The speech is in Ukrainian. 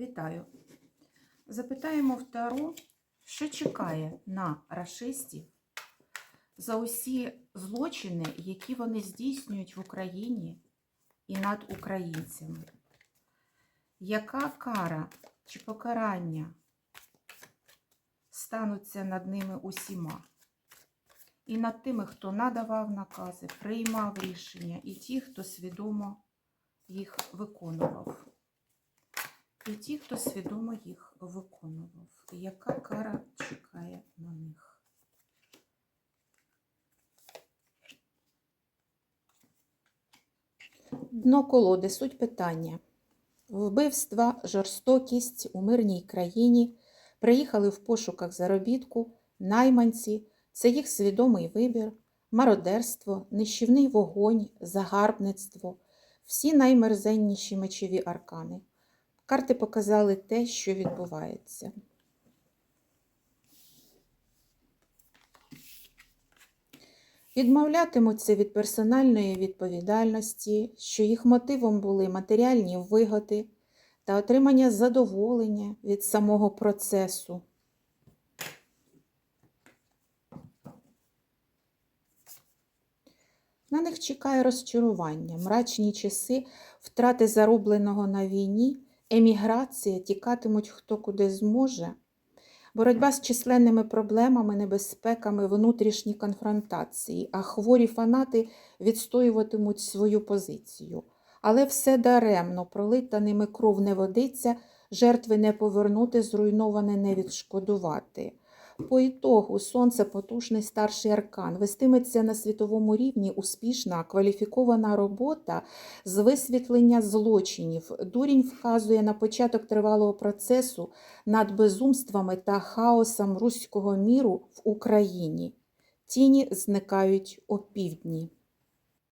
Вітаю. Запитаємо в Таро, що чекає на рашистів за усі злочини, які вони здійснюють в Україні і над українцями. Яка кара чи покарання стануться над ними усіма? І над тими, хто надавав накази, приймав рішення, і ті, хто свідомо їх виконував. І ті, хто свідомо їх виконував. Яка кара чекає на них? Дно колоди, суть питання. Вбивства, жорстокість у мирній країні приїхали в пошуках заробітку, найманці, це їх свідомий вибір, мародерство, нищівний вогонь, загарбництво, всі наймерзенніші мечові аркани. Карти показали те, що відбувається. Відмовлятимуться від персональної відповідальності, що їх мотивом були матеріальні вигоди та отримання задоволення від самого процесу. На них чекає розчарування, мрачні часи, втрати заробленого на війні, еміграція, тікатимуть хто куди зможе, боротьба з численними проблемами, небезпеками, внутрішні конфронтації, а хворі фанати відстоюватимуть свою позицію. Але все даремно, пролита ними кров не водиться, жертви не повернути, зруйноване не відшкодувати. По ітогу сонце потужний старший аркан вестиметься на світовому рівні успішна кваліфікована робота з висвітлення злочинів. Дурінь вказує на початок тривалого процесу над безумствами та хаосом руського міру в Україні. Тіні зникають опівдні.